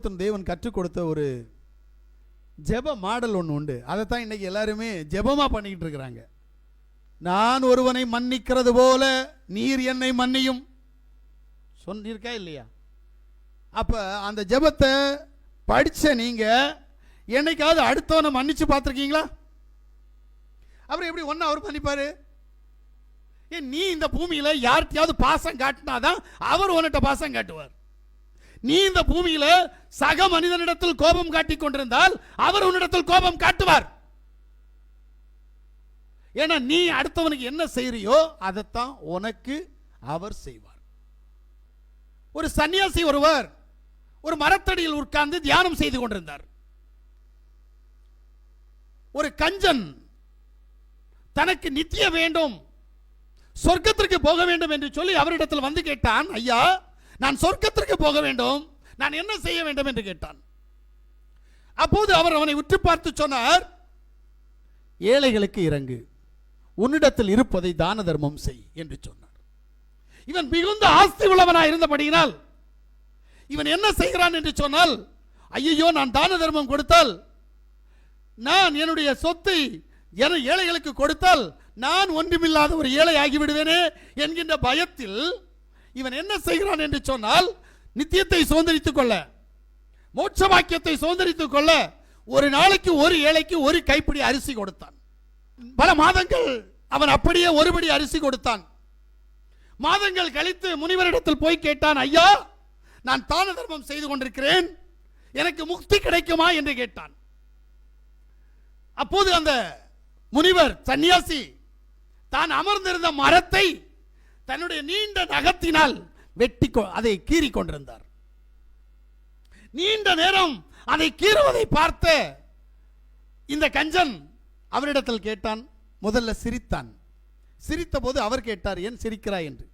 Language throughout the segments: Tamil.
பரலோகத்தின் தேவன் கற்றுக் கொடுத்த ஒரு ஜெப மாடல் ஒன்று உண்டு. அதைத்தான் இன்னைக்கு எல்லாருமே ஜெபமாக பண்ணிக்கிட்டு இருக்கிறாங்க. நான் ஒருவனை மன்னிக்கிறது போல நீர் என்னை மன்னியும். சொன்னிருக்கா இல்லையா? அப்போ அந்த ஜெபத்தை படித்த நீங்கள் என்னைக்காவது அடுத்தவனை மன்னிச்சு பார்த்துருக்கீங்களா? அப்புறம் எப்படி ஒன்றா அவர் பண்ணிப்பார் ஏன் நீ இந்த பூமியில் யார்கிட்டையாவது பாசம் காட்டினாதான் அவர் உன்கிட்ட பாசம் காட்டுவார். நீ இந்த பூமியில சக மனிதனிடத்தில் கோபம் காட்டிக் கொண்டிருந்தால் அவர் உன்னிடத்தில் கோபம் காட்டுவார். ஏன்னா நீ அடுத்தவனுக்கு என்ன செய்றியோ அதைத்தான் உனக்கு அவர் செய்வார். ஒரு சன்னியாசி ஒருவர் ஒரு மரத்தடியில் உட்கார்ந்து தியானம் செய்து கொண்டிருந்தார். ஒரு கஞ்சன் தனக்கு நித்திய வேண்டும் சொர்க்கத்திற்கு போக வேண்டும் என்று சொல்லி அவரிடத்தில் வந்து கேட்டான் ஐயா நான் சொர்க்கத்திற்கு போக வேண்டும். நான் என்ன செய்ய வேண்டும் என்று கேட்டான். அப்போது அவர் அவனை உற்று பார்த்து சொன்னார் ஏழைகளுக்கு இறங்கு. உன்னிடத்தில் இருப்பதை தான தர்மம் செய் என்று சொன்னார். இவன் மிகுந்த ஆஸ்தி உள்ளவனாக இருந்தபடியினால் இவன் என்ன செய்கிறான் என்று சொன்னால் ஐயோ நான் தான தர்மம் கொடுத்தால் நான் என்னுடைய சொத்தை என ஏழைகளுக்கு கொடுத்தால் நான் ஒன்றுமில்லாத ஒரு ஏழை ஆகிவிடுவேனே என்கின்ற பயத்தில் இவன் என்ன செய்கிறான் என்று சொன்னால் நித்தியத்தை சுதந்திரித்துக் கொள்ள மோட்ச வாக்கியத்தை சுதந்திரித்துக் கொள்ள ஒரு நாளைக்கு ஒரு ஏழைக்கு ஒரு கைப்பிடி அரிசி கொடுத்தான். பல மாதங்கள் அவன் அப்படியே ஒருபடி அரிசி கொடுத்தான். மாதங்கள் கழித்து முனிவரிடத்தில் போய் கேட்டான் ஐயா நான் தான தர்மம் செய்து கொண்டிருக்கிறேன். எனக்கு முக்தி கிடைக்குமா? என்று கேட்டான். அப்போது அந்த முனிவர் சன்னியாசி தான் அமர்ந்திருந்த மரத்தை தன்னுடைய நீண்ட நகத்தினால் வெட்டி கொ- அதை கீறி கொண்டிருந்தார். நீண்ட நேரம் அதை கீறுவதை பார்த்த இந்த கஞ்சன் அவரிடத்தில் கேட்டான் முதல்ல சிரித்தான். சிரித்த போது அவர் கேட்டார் ஏன் சிரிக்கிறாய்? என்று.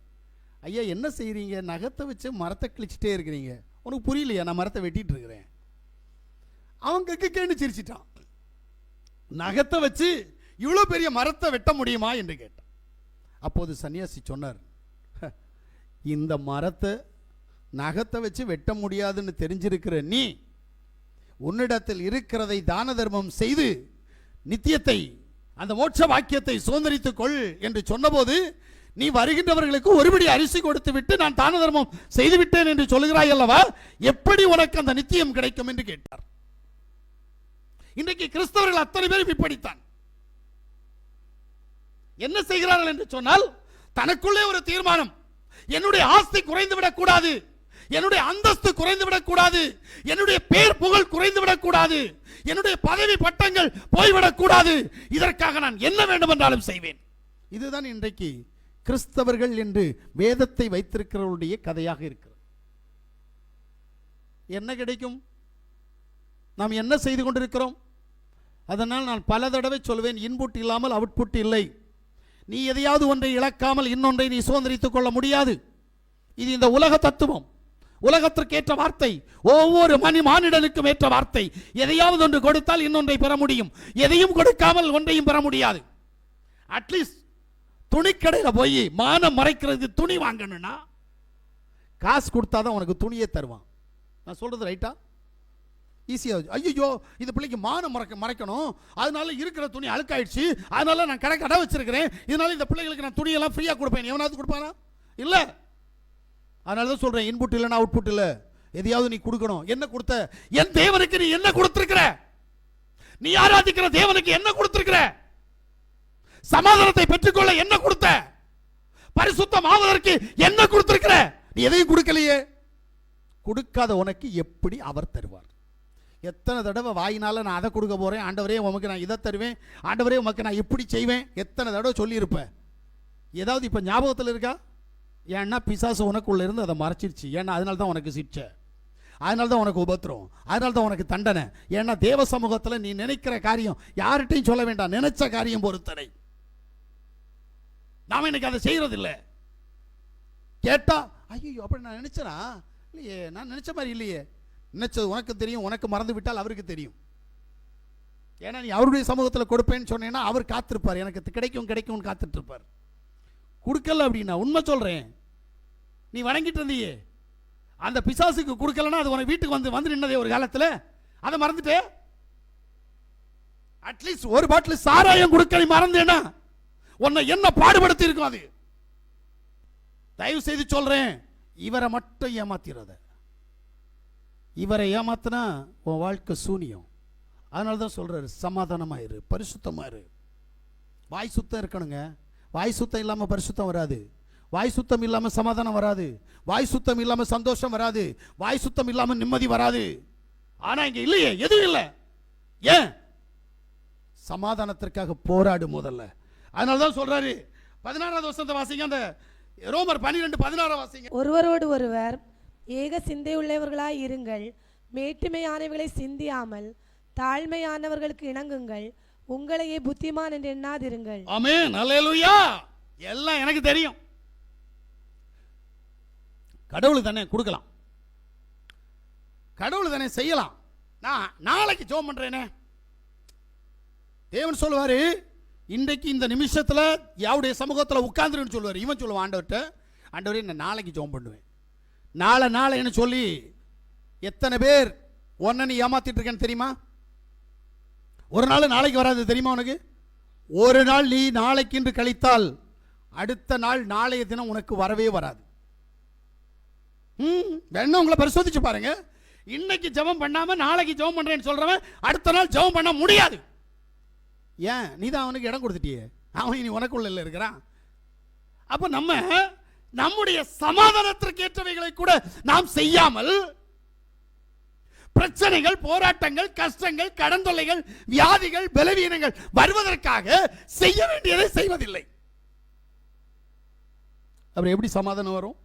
ஐயா என்ன செய்கிறீங்க நகத்தை வச்சு மரத்தை கிழிச்சிட்டே இருக்கிறீங்க. உனக்கு புரியலையா? நான் மரத்தை வெட்டிட்டு இருக்கிறேன். அவன் கென்னு சிரிச்சிட்டான். நகத்தை வச்சு இவ்வளோ பெரிய மரத்தை வெட்ட முடியுமா? என்று கேட்டான். அப்போது சன்னியாசி சொன்னார் இந்த மரத்தை நகத்தை வச்சு வெட்ட முடியாதுன்னு தெரிஞ்சிருக்கிற நீ உன்னிடத்தில் இருக்கிறதை தான தர்மம் செய்து நித்தியத்தை அந்த மோட்ச வாக்கியத்தை சுதந்திரித்துக் கொள் என்று சொன்னபோது நீ வருகின்றவர்களுக்கு ஒருபடி அரிசி கொடுத்து விட்டு நான் தான தர்மம் செய்து விட்டேன் என்று சொல்கிறாய் அல்லவா? எப்படி உனக்கு அந்த நித்தியம் கிடைக்கும் என்று கேட்டார். இன்றைக்கு கிறிஸ்தவர்கள் அத்தனை பேரும் இப்படித்தான். என்ன செய்கிறார்கள் என்று சொன்னால் தனக்குள்ளே ஒரு தீர்மானம் என்னுடைய ஆஸ்தி குறைந்து விடக்கூடாது என்னுடைய அந்தஸ்து குறைந்து விடக்கூடாது என்னுடைய பேர் புகழ் குறைந்து விடக்கூடாது என்னுடைய பதவி பட்டங்கள் போய்விடக்கூடாது இதற்காக நான் என்ன வேண்டுமென்றாலும் செய்வேன். இதுதான் இன்றைக்கு கிறிஸ்தவர்கள் என்று வேதத்தை வைத்திருக்கிறவருடைய கதையாக இருக்கிறது. என்ன கிடைக்கும்? நாம் என்ன செய்து கொண்டிருக்கிறோம்? அதனால் நான் பல தடவை சொல்வேன் இன்புட் இல்லாமல் அவுட்புட் இல்லை. நீ எதையாவது ஒன்றை இழக்காமல் இன்னொன்றை நீ சுதந்திரித்துக் கொள்ள முடியாது. இது இந்த உலக தத்துவம். உலகத்திற்கு ஏற்ற வார்த்தை. ஒவ்வொரு மணி மானிடனுக்கும் ஏற்ற வார்த்தை. எதையாவது ஒன்று கொடுத்தால் இன்னொன்றை பெற முடியும். எதையும் கொடுக்காமல் ஒன்றையும் பெற முடியாது. அட்லீஸ்ட் துணிக்கடையில் போய் மானம் மறைக்கிறதுக்கு துணி வாங்கணும்னா காசு கொடுத்தாதான் உனக்கு துணியே தருவான். நான் சொல்றது ரைட்டா ஈஸியாக ஐயோ இந்த பிள்ளைக்கு மானம் மறக்க மறைக்கணும். அதனால இருக்கிற துணி அழுக்காயிடுச்சு. அதனால நான் கடை கடை வச்சிருக்கிறேன். இதனால இந்த பிள்ளைகளுக்கு நான் துணியெல்லாம் ஃப்ரீயாக கொடுப்பேன். எவனாவது கொடுப்பானா? இல்லை. அதனால தான் சொல்கிறேன் இன்புட் இல்லைன்னா அவுட்புட் இல்லை. எதையாவது நீ கொடுக்கணும். என்ன கொடுத்த? என் தேவனுக்கு நீ என்ன கொடுத்துருக்குற? நீ ஆராதிக்கிற தேவனுக்கு என்ன கொடுத்துருக்குற? சமாதானத்தை பெற்றுக்கொள்ள என்ன கொடுத்த? பரிசுத்தம் ஆவதற்கு என்ன கொடுத்திருக்கிற? நீ எதையும் கொடுக்கலையே. கொடுக்காத உனக்கு எப்படி அவர் தருவார்? எத்தனை தடவை வாயினால் நான் அதை கொடுக்க போகிறேன் ஆண்டவரே உமக்கு நான் இதை தருவேன். ஆண்டவரே உமக்கு நான் இப்படி செய்வேன். எத்தனை தடவை சொல்லியிருப்பேன் ஏதாவது இப்போ ஞாபகத்தில் இருக்கா? ஏன்னா பிசாசு உனக்குள்ளே இருந்து அதை மறைச்சிருச்சு. ஏன்னா அதனால தான் உனக்கு சிரிச்ச அதனால தான் உனக்கு உபத்திரம். அதனால தான் உனக்கு தண்டனை. ஏன்னா தேவ சமூகத்தில் நீ நினைக்கிற காரியம் யார்கிட்டையும் சொல்ல வேண்டாம். நினைச்ச காரியம் பொறுத்தனை நாம் இன்னைக்கு அதை செய்யறதில்ல. கேட்டா ஐயோ அப்படி நான் நினைச்சனா? இல்லையே நான் நினச்ச மாதிரி இல்லையே. நினைச்சது உனக்கு தெரியும் உனக்கு மறந்து விட்டால் அவருக்கு தெரியும். ஏன்னா நீ அவருடைய சமூகத்தில் கொடுப்பேன்னு சொன்னேன்னா அவர் காத்திருப்பார். எனக்கு கிடைக்கும் கிடைக்கும்னு காத்துட்டு இருப்பார் கொடுக்கல அப்படின்னா உண்மை சொல்றேன். நீ வணங்கிட்டு இருந்தியே. அந்த பிசாசுக்கு கொடுக்கலன்னா அது உனக்கு வீட்டுக்கு வந்து வந்து நின்னதே ஒரு காலத்தில். அதை மறந்துட்டே. அட்லீஸ்ட் ஒரு பாட்டில் சாராயம் கொடுக்க நீ மறந்தேனா உன்னை என்ன பாடுபடுத்தி இருக்கும் அது? தயவு செய்து சொல்றேன் இவரை மட்டும் ஏமாத்திராத. இவரை ஏமாத்தினா உன் வாழ்க்கை சூனியம். அதனால தான் சொல்கிறாரு சமாதானமாக இரு பரிசுத்தமாக இரு. வாய் சுத்தம் இருக்கணுங்க. வாய் சுத்தம் இல்லாமல் பரிசுத்தம் வராது. வாய் சுத்தம் இல்லாமல் சமாதானம் வராது. வாய் சுத்தம் இல்லாமல் சந்தோஷம் வராது. வாய் சுத்தம் இல்லாமல் நிம்மதி வராது. ஆனால் இங்கே இல்லையே எதுவும் இல்லை. ஏன்? சமாதானத்திற்காக போராடு முதல்ல அதனால தான் சொல்கிறாரு பதினாறாவது வருஷத்தை வாசிங்க அந்த ரோமர் பன்னிரெண்டு பதினாறாம் வாசிங்க. ஒருவரோடு ஒருவர் ஏக சிந்தையுள்ளவர்களாய் இருங்கள். மேட்டுமையானவைகளை சிந்தியாமல் தாழ்மையானவர்களுக்கு இணங்குங்கள். உங்களையே புத்திமான் என்று எண்ணாதிருங்கள். ஆமென். அல்லேலூயா. எல்லாம் எனக்கு தெரியும். கடவுள் தானே கொடுக்கலாம். கடவுள் தானே செய்யலாம். நான் நாளைக்கு ஜோம் பண்றேனே. தேவன் சொல்லுவாரு இன்றைக்கு இந்த நிமிஷத்தில் யாவுடைய சமூகத்தில் உட்கார்ந்துருன்னு சொல்லுவார். இவன் சொல்லுவான் ஆண்டவர்கிட்ட ஆண்டவரே நான் நாளைக்கு ஜோம் பண்ணுவேன். நாளை நாளைன்னு சொல்லி எத்தனை பேர் ஒன்னு நீ ஏமாத்திட்டு இருக்கேன்னு தெரியுமா? ஒரு நாள் நாளைக்கு வராது தெரியுமா உனக்கு? ஒரு நாள் நீ நாளைக்குன்று கழித்தால் அடுத்த நாள் நாளைய தினம் உனக்கு வரவே வராது. ம் வேணா உங்களை பரிசோதிச்சு பாருங்க. இன்னைக்கு ஜெபம் பண்ணாம நாளைக்கு ஜெபம் பண்றேன்னு சொல்றவன் அடுத்த நாள் ஜெபம் பண்ண முடியாது. ஏன்? நீ தான் அவனுக்கு இடம் கொடுத்துட்டியே. அவன் இனி உனக்குள்ள இல்லை இருக்கிறான். அப்போ நம்ம நம்முடைய சமாதானத்திற்கு ஏற்றவைகளை கூட நாம் செய்யாமல் பிரச்சனைகள் போராட்டங்கள் கஷ்டங்கள் கடன் தொல்லைகள் வியாதிகள் பலவீனங்கள் வருவதற்காக செய்ய வேண்டியதை செய்வதில்லை. அப்புறம் எப்படி சமாதானம் வரும்?